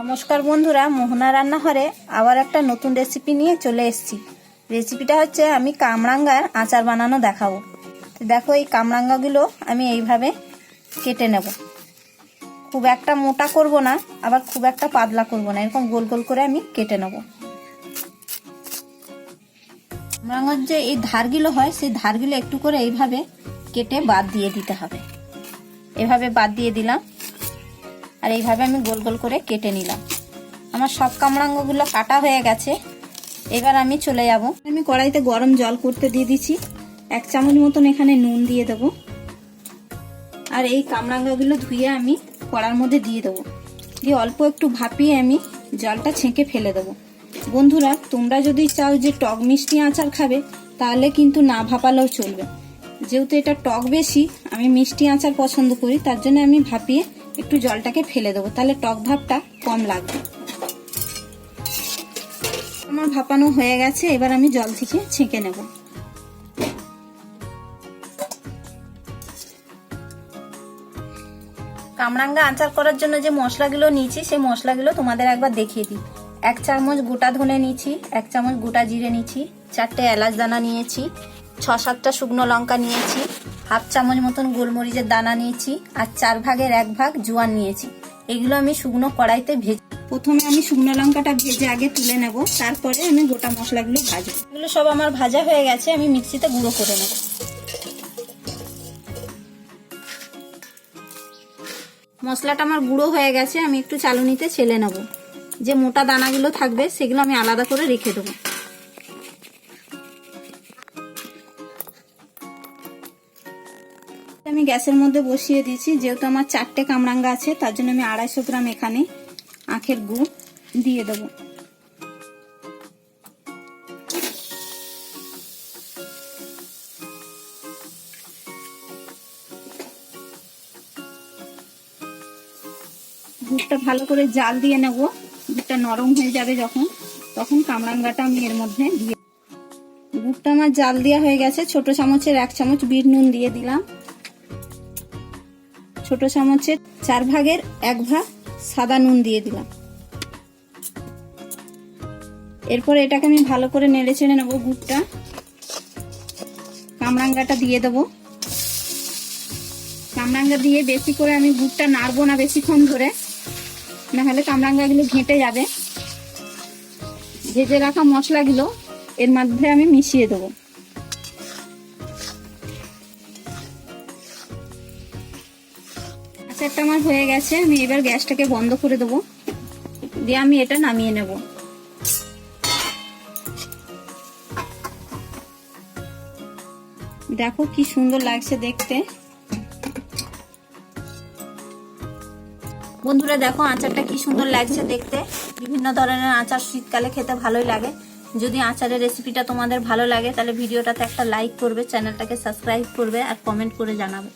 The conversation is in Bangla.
নমস্কার বন্ধুরা, মোহনা রান্নাঘরে আবার একটা নতুন রেসিপি নিয়ে চলে এসেছি। রেসিপিটা হচ্ছে আমি কামরাঙ্গার আচার বানানো দেখাবো। দেখো এই কামরাঙ্গাগুলো আমি এইভাবে কেটে নেব। খুব একটা মোটা করব না, আবার খুব একটা পাতলা করব না, এরকম গোল গোল করে আমি কেটে নেব। কামরাঙ্গার যে এই ধারগুলো হয়, সেই ধারগুলো একটু করে এইভাবে কেটে বাদ দিয়ে দিতে হবে। এভাবে বাদ দিয়ে দিলাম। আর এইভাবে আমি গোল গোল করে কেটে নিলাম। আমার সব কামরাঙ্গগুলো কাটা হয়ে গেছে। এবার আমি চলে যাব। আমি কড়াইতে গরম জল করতে দিয়ে দিচ্ছি। এক চামচ মতন এখানে নুন দিয়ে দেব। আর এই কামরাঙ্গাগুলো ধুয়ে আমি কড়ার মধ্যে দিয়ে দেবো। দিয়ে অল্প একটু ভাপিয়ে আমি জলটা ছেঁকে ফেলে দেবো। বন্ধুরা, তোমরা যদি চাও যে টক মিষ্টি আচার খাবে, তাহলে কিন্তু না ভাপালেও চলবে। যেহেতু এটা টক বেশি, আমি মিষ্টি আচার পছন্দ করি, তার জন্য আমি ভাপিয়ে একটু জলটাকে ফেলে দেবো, তাহলে টক ভাবটা কম লাগবে। আমার ভাপানো হয়ে গেছে, এবার আমি জল থেকে ছেঁকে নেব। কামরাঙ্গা আচার করার জন্য যে মশলাগুলো নিয়েছি, সেই মশলাগুলো তোমাদের একবার দেখিয়ে দিই। এক চামচ গোটা ধনে নিয়েছি, এক চামচ গোটা জিরে নিয়েছি, চারটে এলাচ দানা নিয়েছি ছ সাতটা শুকনো লঙ্কা নিয়েছি, হাফ চামচ মতন গোলমরিচের দানা নিয়েছি, আর চার ভাগের এক ভাগ জোয়ান নিয়েছি। এগুলো আমি শুকনো কড়াইতে ভেজে প্রথমে আমি শুকনো লঙ্কাটা ভেজে আগে তুলে নেব, তারপরে আমি গোটা মশলাগুলো ভাজবো। এগুলো সব আমার ভাজা হয়ে গেছে, আমি মিক্সিতে গুঁড়ো করে নেব। মশলাটা আমার গুঁড়ো হয়ে গেছে, আমি একটু চালুনিতে ছেলে নেব। যে মোটা দানাগুলো থাকবে, সেগুলো আমি আলাদা করে রেখে দেবো। আমি গ্যাসের মধ্যে বসিয়ে দিয়েছি, যেহেতু আমার চারটে কামরাঙ্গা আছে, তার জন্য আমি আড়াইশো গ্রাম এখানে আখের গুড় দিয়ে দেব। গুড়টা ভালো করে জাল দিয়ে নেব, গুড়টা নরম হয়ে যাবে যখন, তখন কামরাঙ্গাটা আমি এর মধ্যে দিয়ে গুড়টা আমার জাল দেওয়া হয়ে গেছে, ছোট চামচের এক চামচ বিট নুন দিয়ে দিলাম। ছোট চামচের চার ভাগের এক ভাগ সাদা নুন দিয়ে দিলাম। এরপর এটাকে আমি ভালো করে নেড়ে চেড়ে নেব গুড়টা। কামরাঙ্গাটা দিয়ে দেবো। কামরাঙ্গা দিয়ে বেশি করে আমি গুড়টা নাড়বো না বেশিক্ষণ ধরে। নাহলে কামরাঙ্গাগুলো ঘেঁটে যাবে। ভেজে রাখা মশলাগুলো এর মধ্যে আমি মিশিয়ে দেবো। আচারটা আমার হয়ে গেছে, আমি এবার গ্যাসটাকে বন্ধ করে দেবো। দিয়ে আমি এটা নামিয়ে নেব। দেখো কি সুন্দর লাগছে দেখতে। বন্ধুরা দেখো আচারটা কি সুন্দর লাগছে দেখতে। বিভিন্ন ধরনের আচার শীতকালে খেতে ভালোই লাগে। যদি আচারের রেসিপিটা তোমাদের ভালো লাগে, তাহলে ভিডিওটাতে একটা লাইক করবে, চ্যানেলটাকে সাবস্ক্রাইব করবে আর কমেন্ট করে জানাবে।